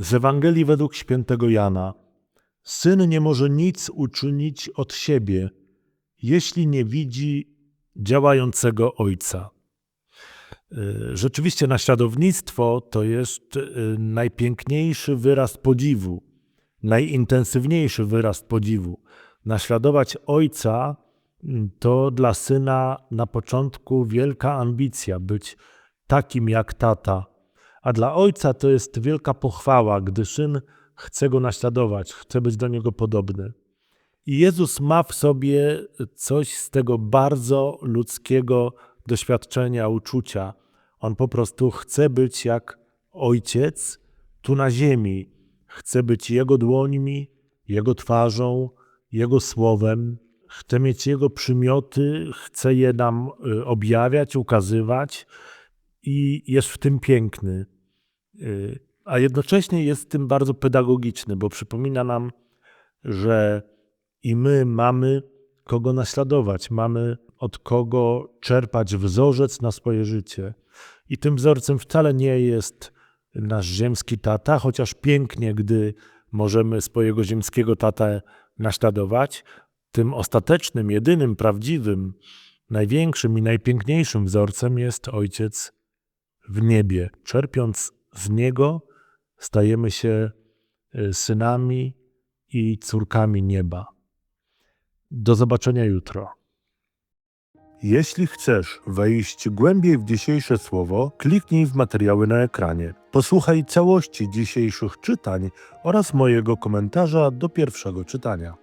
Z Ewangelii według świętego Jana. Syn nie może nic uczynić od siebie, jeśli nie widzi działającego Ojca. Y, Rzeczywiście naśladownictwo to jest y, najpiękniejszy wyraz podziwu, najintensywniejszy wyraz podziwu. Naśladować Ojca mm, to dla syna na początku wielka ambicja być takim jak tata, a dla ojca to jest wielka pochwała, gdy syn chce go naśladować, chce być do niego podobny. I Jezus ma w sobie coś z tego bardzo ludzkiego doświadczenia, uczucia. On po prostu chce być jak ojciec tu na ziemi. Chce być jego dłońmi, jego twarzą, jego słowem. Chce mieć jego przymioty, chce je nam y, objawiać, ukazywać i jest w tym piękny. Y, A jednocześnie jest w tym bardzo pedagogiczny, bo przypomina nam, że i my mamy kogo naśladować, mamy od kogo czerpać wzorzec na swoje życie. I tym wzorcem wcale nie jest nasz ziemski tata, chociaż pięknie, gdy możemy swojego ziemskiego tatę naśladować. Tym ostatecznym, jedynym, prawdziwym, największym i najpiękniejszym wzorcem jest Ojciec w niebie. Czerpiąc z Niego, stajemy się y, synami i córkami nieba. Do zobaczenia jutro. Jeśli chcesz wejść głębiej w dzisiejsze słowo, kliknij w materiały na ekranie. Posłuchaj całości dzisiejszych czytań oraz mojego komentarza do pierwszego czytania.